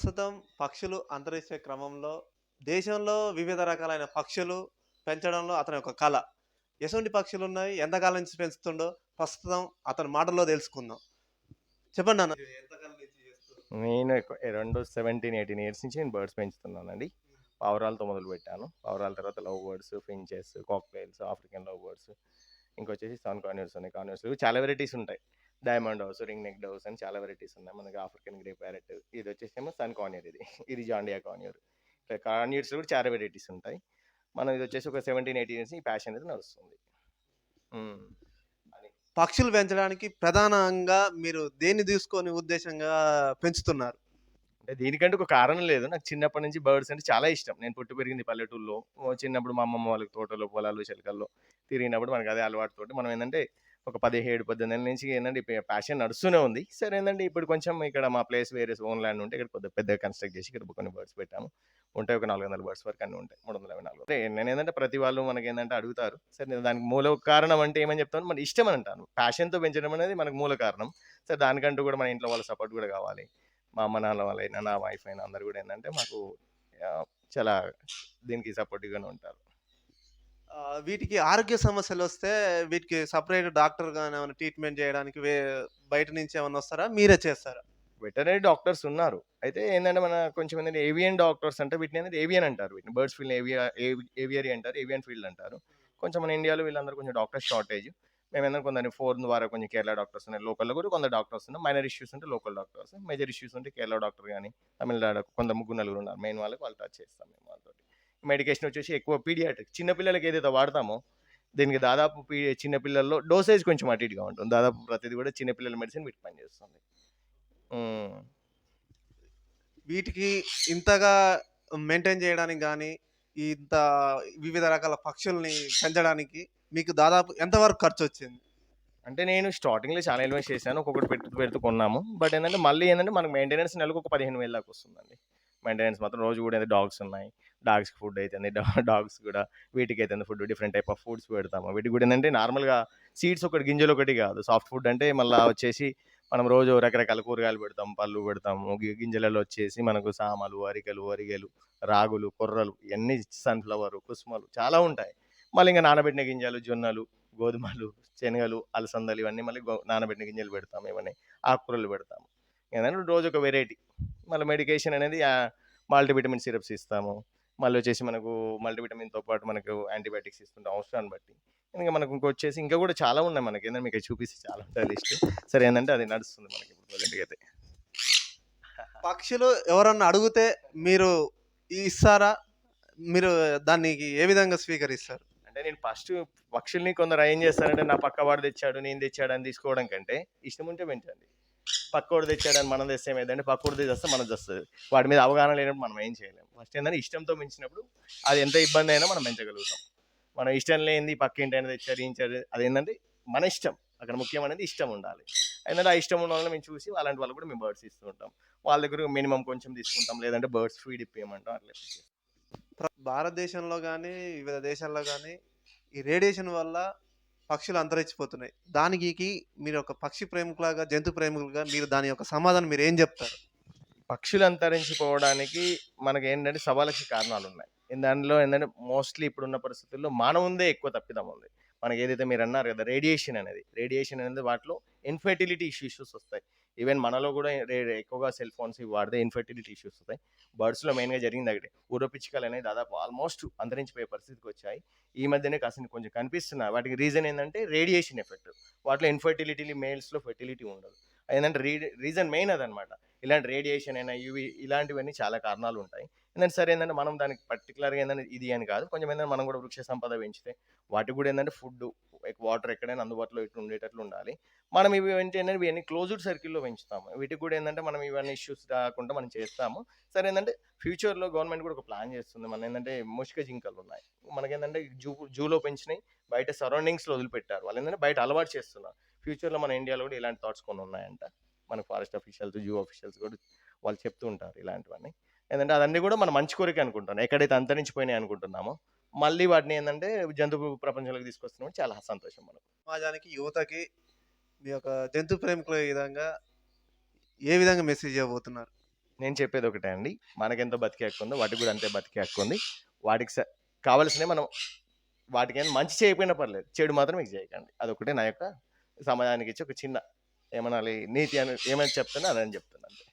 ప్రస్తుతం పక్షులు అంతరించే క్రమంలో దేశంలో వివిధ రకాలైన పక్షులు పెంచడంలో అతని ఒక కళ ఎటువంటి పక్షులు ఉన్నాయి ఎంతకాలం నుంచి పెంచుతుండో ప్రస్తుతం అతని మాటల్లో తెలుసుకుందాం. చెప్పండి అన్న నేను రెండు సెవెంటీన్ ఎయిటీన్ ఇయర్స్ నుంచి నేను బర్డ్స్ పెంచుతున్నానండి. పావురాలతో మొదలు పెట్టాను. పావురాల తర్వాత love birds finches cockatiels African love birds ఇంకొచ్చేసి sun conures ఉన్నాయి. కాన్యూర్స్ చాలా వెరైటీస్ ఉంటాయి. Diamond house ring neck doves అని చాలా వెరైటీస్ ఉన్నాయి. మనకి ఆఫ్రికన్ గ్రే ప్యారెట్ ఇది వచ్చేసేమో సన్ కాన్యూర్ ఇది. ఇది జాండియా కాన్యూర్ ఇట్లా కాన్యూర్స్ కూడా చాలా వెరైటీస్ ఉంటాయి. మనం ఇది వచ్చేసి ఒక సెవెంటీన్ ఎయిటీన్ ఇయర్స్ ఈ ప్యాషన్ అనేది నడుస్తుంది. పక్షులు పెంచడానికి ప్రధానంగా మీరు దేన్ని తీసుకొని ఉద్దేశంగా పెంచుతున్నారు? అంటే దీనికంటే ఒక కారణం లేదు. నాకు చిన్నప్పటి నుంచి బర్డ్స్ అంటే చాలా ఇష్టం. నేను పుట్టి పెరిగింది పల్లెటూరులో. ఓ చిన్నప్పుడు మా అమ్మమ్మ వాళ్ళకి తోటలో పొలాలు చిలకల్లో తిరిగినప్పుడు మనకి అదే అలవాటుతోటి మనం ఏంటంటే ఒక పదిహేడు పద్దెనిమిది నెలల నుంచి ఏంటంటే ప్యాషన్ నడుస్తూనే ఉంది. సరే ఏంటంటే ఇప్పుడు కొంచెం ఇక్కడ మా ప్లేస్ వేరే ఓన్ ల్యాండ్ ఉంటే ఇక్కడ కొద్దిగా పెద్దగా కన్స్ట్రక్ట్ చేసి ఇక్కడ కొన్ని బర్డ్స్ పెట్టాము. ఉంటాయి ఒక నాలుగు వందల బర్డ్స్ వరకు అన్నీ ఉంటాయి. మూడు వందల నాలుగు అంటే నేను ఏంటంటే ప్రతి వాళ్ళు మనకి ఏంటంటే అడుగుతారు. సరే నేను దానికి మూల కారణం అంటే ఏమని చెప్తాను? మన ఇష్టం అని అంటాను. ప్యాషన్తో పెంచడం అనేది మనకు మూల కారణం. సరే దానికంటూ కూడా మన ఇంట్లో వాళ్ళ సపోర్ట్ కూడా కావాలి. మా అమ్మ నాన్న వాళ్ళైనా నా వైఫ్ అయినా అందరు కూడా ఏంటంటే మాకు చాలా దీనికి సపోర్టివ్గానే ఉంటారు. వీటికి ఆరోగ్య సమస్యలు వస్తే వీటికి సపరేట్ డాక్టర్ గానీ ఏమైనా ట్రీట్మెంట్ చేయడానికి వే బయట నుంచి ఏమైనా వస్తారా? మీరే చేస్తారా? వెటనరీ డాక్టర్స్ ఉన్నారు. అయితే ఏంటంటే మన కొంచెం ఏంటంటే ఏవియన్ డాక్టర్స్ అంటే వీటిని అనేది ఏవియన్ అంటారు వీటిని. బర్డ్స్ ఫీల్డ్ ఏవియా ఏవియరీ అంటారు ఏవియన్ ఫీల్డ్ అంటారు. కొంచెం మన ఇండియాలో వీళ్ళందరూ కొంచెం డాక్టర్ షార్టేజ్ మేము ఏంటంటే కొందరు ఫోర్ ద్వారా కొంచెం కేరళ డాక్టర్స్ ఉన్నాయి లోకల్లో కూడా కొందరు డాక్టర్స్ ఉన్నాయి. మైనర్ ఇష్యూస్ ఉంటే లోకల్ డాక్టర్స్ మేజర్ ఇష్యూస్ ఉంటే కేరళ డాక్టర్ కానీ తమిళనాడు కొంత ముగ్గురు నలుగురు ఉన్నారు. మెయిన్ వాళ్ళకి వాళ్ళు టచ్ చేస్తాం మేము వాళ్ళతో మెడికేషన్ వచ్చేసి ఎక్కువ పీడియాట్రిక్. చిన్నపిల్లలకి ఏదైతే వాడతామో దీనికి దాదాపు పీ చిన్నపిల్లల్లో డోసేజ్ కొంచెం అటు ఇటుగా ఉంటుంది. దాదాపు ప్రతిదీ కూడా చిన్నపిల్లల మెడిసిన్ వీటి పనిచేస్తుంది. వీటికి ఇంతగా మెయింటైన్ చేయడానికి కానీ ఇంత వివిధ రకాల పక్షుల్ని పెంచడానికి మీకు దాదాపు ఎంతవరకు ఖర్చు వచ్చింది అంటే నేను స్టార్టింగ్లో చాలా ఇన్వెస్ట్ చేశాను. ఒక్కొక్కటి పెట్టు పెడుతూ కొన్నాము. బట్ ఏంటంటే మళ్ళీ ఏంటంటే మనకు మెయింటెనెన్స్ నెలకు ఒక పదిహేను వేల దాకా వస్తుందండి. మెయింటెనెన్స్ మాత్రం రోజు కూడా డాగ్స్ ఉన్నాయి. డాగ్స్కి ఫుడ్ అవుతుంది డాగ్స్ కూడా వీటికి అయితే food? Different type of foods పెడతాము. వీటికి కూడా ఏంటంటే నార్మల్గా సీడ్స్ ఒకటి గింజలు ఒకటి కాదు. సాఫ్ట్ ఫుడ్ అంటే మళ్ళీ వచ్చేసి మనం రోజు రకరకాల కూరగాయలు పెడతాం పళ్ళు పెడతాము గింజలలో వచ్చేసి మనకు సామలు అరికలు అరిగలు రాగులు కొర్రలు ఇవన్నీ సన్ఫ్లవర్ కుసుమలు చాలా ఉంటాయి. మళ్ళీ ఇంకా నానబెట్టిన గింజలు జొన్నలు గోధుమలు శనగలు అలసందలు ఇవన్నీ మళ్ళీ నానబెట్టిన గింజలు పెడతాము. ఇవన్నీ ఆకుకూరలు పెడతాము. ఏంటంటే రోజు ఒక వెరైటీ. మళ్ళీ మెడికేషన్ అనేది మల్టీవిటమిన్ సిరప్స్ ఇస్తాము. మళ్ళీ వచ్చేసి మనకు మల్టీవిటమిన్తో పాటు మనకు యాంటీబయాటిక్స్ ఇస్తుంటాం అవసరాన్ని బట్టి. ఇంకా మనకు ఇంకొచ్చేసి ఇంకా కూడా చాలా ఉన్నాయి మనకి. ఏంటంటే మీకు చూపిస్తే చాలా ఉంటాయి లిస్ట్ సరే ఏంటంటే అది నడుస్తుంది మనకి ఇప్పుడు ప్రజెంట్గా అయితే. పక్షులు ఎవరన్నా అడిగితే మీరు ఇస్తారా? మీరు దానికి ఏ విధంగా స్వీకరిస్తారు? అంటే నేను ఫస్ట్ పక్షుల్ని కొందరు ఏం చేస్తారంటే నా పక్క వాడు తెచ్చాడు నేను తెచ్చాడు అని తీసుకోవడం కంటే ఇష్టం ఉంటే పెంచండి పక్కోడు తెచ్చాడని మనం తెస్తే ఏమైందంటే పక్కోడు తెస్తే మనం తెస్తుంది వాటి మీద అవగాహన లేనప్పుడు మనం ఏం చేయలేము ఫస్ట్ ఏంటంటే ఇష్టంతో మించినప్పుడు అది ఎంత ఇబ్బంది అయినా మనం పెంచగలుగుతాం. మనం ఇష్టం లేనిది పక్కింటైనా తెచ్చారు ఇంచారు అది ఏంటంటే మన ఇష్టం. అక్కడ ముఖ్యం అనేది ఇష్టం ఉండాలి. ఏంటంటే ఆ ఇష్టం ఉన్న వాళ్ళని మేము చూసి అలాంటి వాళ్ళు కూడా మేము బర్డ్స్ ఇస్తూ ఉంటాం. వాళ్ళ దగ్గర మినిమం కొంచెం తీసుకుంటాం లేదంటే బర్డ్స్ ఫీడ్ ఇప్పేయమంటాం అట్లా భారతదేశంలో కానీ వివిధ దేశాల్లో కానీ ఈ రేడియేషన్ వల్ల పక్షులు అంతరించిపోతున్నాయి. దానికి మీరు ఒక పక్షి ప్రేమికులాగా జంతు ప్రేమికులుగా మీరు దాని యొక్క సమాధానం మీరు ఏం చెప్తారు? పక్షులు అంతరించిపోవడానికి మనకి ఏంటంటే సవాలకి కారణాలు ఉన్నాయి దానిలో ఏంటంటే మోస్ట్లీ ఇప్పుడున్న పరిస్థితుల్లో మానవుందే ఎక్కువ తప్పిదం ఉంది మనకి ఏదైతే మీరు అన్నారు కదా రేడియేషన్ అనేది. రేడియేషన్ అనేది వాటిలో ఇన్ఫర్టిలిటీ ఇష్యూస్ వస్తాయి. ఈవెన్ మనలో కూడా రే- ఎక్కువగా సెల్ ఫోన్స్ ఇవి వాడితే ఇన్ఫర్టిలిటీ ఇష్యూస్ వస్తాయి. బర్డ్స్లో మెయిన్గా జరిగింది ఒకటి ఊరపిచ్చికలు అనేవి దాదాపు ఆల్మోస్ట్ అంతరించిపోయే పరిస్థితికి వచ్చాయి. ఈ మధ్యనే కాసిన కొంచెం కనిపిస్తున్నాయి. వాటికి రీజన్ ఏంటంటే రేడియేషన్ ఎఫెక్ట్ వాటిలో ఇన్ఫర్టిలిటీ మేల్స్లో ఫెర్టిలిటీ ఉండదు. ఏంటంటే రీ రీజన్ మెయిన్ అదనమాట. ఇలాంటి రేడియేషన్ అయినా ఇవి ఇలాంటివన్నీ చాలా కారణాలు ఉంటాయి. ఏంటంటే సరే ఏంటంటే మనం దానికి పర్టికులర్గా ఏంటంటే ఇది అని కాదు. కొంచెం ఏంటంటే మనం కూడా వృక్ష సంపద పెంచితే వాటికి కూడా ఏంటంటే ఫుడ్ వాటర్ ఎక్కడైనా అందుబాటులో ఇట్లా ఉండేటట్లు ఉండాలి. మనం ఇవి ఏంటంటే ఇవన్నీ క్లోజ్డ్ సర్కిల్లో పెంచుతాము. వీటికి కూడా ఏంటంటే మనం ఇవన్నీ ఇష్యూస్ రాకుండా మనం చేస్తాము. సరే ఏంటంటే ఫ్యూచర్లో గవర్నమెంట్ కూడా ఒక ప్లాన్ చేస్తుంది. మన ఏంటంటే ముష్క జింకలు ఉన్నాయి. మనకేంటంటే జూ జూలో పెంచినాయి బయట సరౌండింగ్స్లో వదిలిపెట్టారు. వాళ్ళు ఏంటంటే బయట అలవాటు చేస్తున్నారు. ఫ్యూచర్లో మన ఇండియాలో కూడా ఇలాంటి థాట్స్ కొన్ని ఉన్నాయంట. మన ఫారెస్ట్ అఫీషియల్స్ జూ అఫీషియల్స్ కూడా వాళ్ళు చెప్తూ ఉంటారు ఇలాంటివన్నీ. ఏంటంటే అదన్నీ కూడా మనం మంచి కోరిక అనుకుంటాం ఎక్కడైతే అంతరించిపోయినాయి అనుకుంటున్నామో మళ్ళీ వాటిని ఏంటంటే జంతు ప్రపంచంలోకి తీసుకొస్తున్నాం చాలా సంతోషం మనకు. సమాజానికి యువతకి మీ యొక్క జంతు ప్రేమికుల విధంగా ఏ విధంగా మెసేజ్ ఇవ్వబోతున్నారు? నేను చెప్పేది ఒకటే అండి. మనకెంత బతికే హక్కు ఉందో వాటికి కూడా అంతే బతికే హక్కు ఉంది. వాటికి కావలసినవి మనం వాటికి ఏమైనా మంచి చేయకపోయినా పర్లేదు. చెడు మాత్రం మీకు చేయకండి. అదొకటే నా యొక్క సమాజానికి ఇచ్చి ఒక చిన్న ఏమనాలి నీతి అని ఏమైనా చెప్తున్నా అదని చెప్తున్నాను